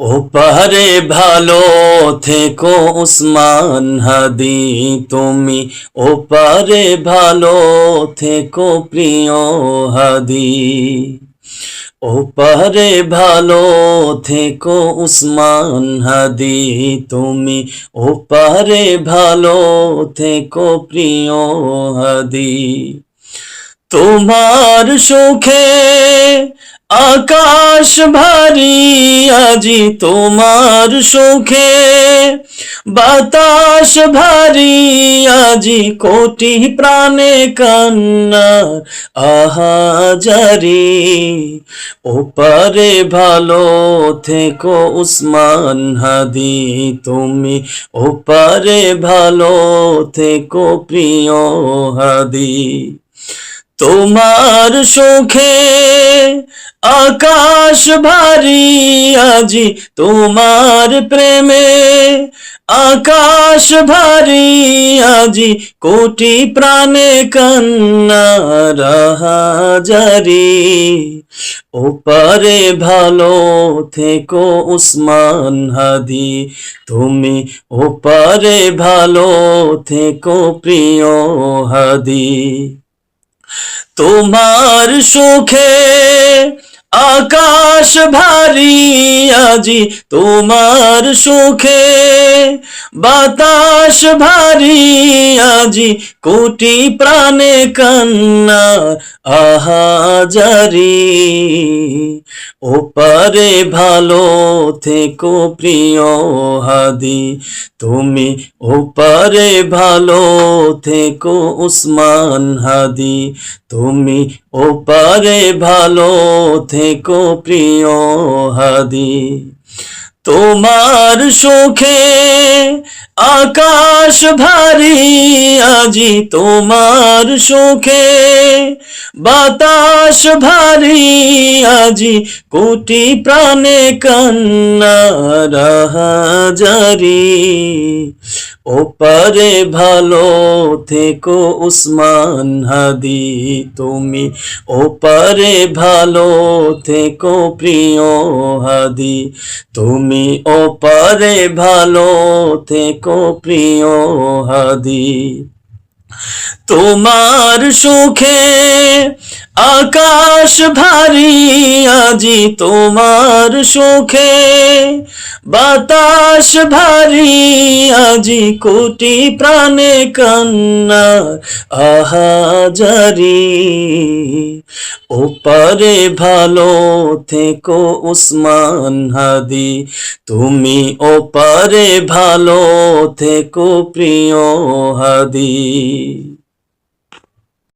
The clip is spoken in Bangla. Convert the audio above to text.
ওপারে ভালো থেকো উসমান হাদি, তুমি ওপারে ভালো থেকো প্রিয় হাদি। ওপারে ভালো থেকো উসমান হাদি, তুমি ওপারে ভালো থেকো প্রিয় হাদি। তোমার সুখে আকাশ ভারী আজি তোমার সুখে, বাতাস ভারী আজি কোটি প্রাণে কান্নার আহাজারি। ওপারে ভালো থেকো উসমান হাদি, তুমি ওপারে ভালো থেকো প্রিয় হাদি। তোমার সুখে আকাশ ভারী আজি তোমার প্রেমে, আকাশ ভারী আজি কোটি প্রাণে কান্না রাহাজারি। ওপারে ভালো থেকো উসমান হাদি, তুমি ওপারে ভালো থেকো প্রিয় হাদি। তোমার সুখে আকাশ ভারী আজি তোমার সুখে, বাতাস ভারী আজি কোটি প্রাণে কান্না আহাজারি। ওপারে ভালো থেকো প্রিয় হাদি, তুমি ওপারে ভালো থেকো উসমান হাদি, তুমি ওপারে ভালো থেকো প্রিয় হাদি, তোমার সুখে আকাশ ভারী, আজি তোমার সুখে বাতাস ভারী, আজি কোটি প্রাণে কান্না রাহাজারি। ওপারে ভালো থেকো উসমান হাদি, তুমি ওপারে ভালো থেকো প্রিয় হাদি, তুমি ওপারে ভালো থেকো প্রিয় হাদি। তোমার সুখে আকাশ ভারী আজি তোমার সুখে, বাতাস ভারী আজি কোটি প্রাণে কান্না আহাজারি ওপারে ভালো থেকো উসমান হাদি, তুমি ওপারে ভালো থেকো প্রিয় হাদি।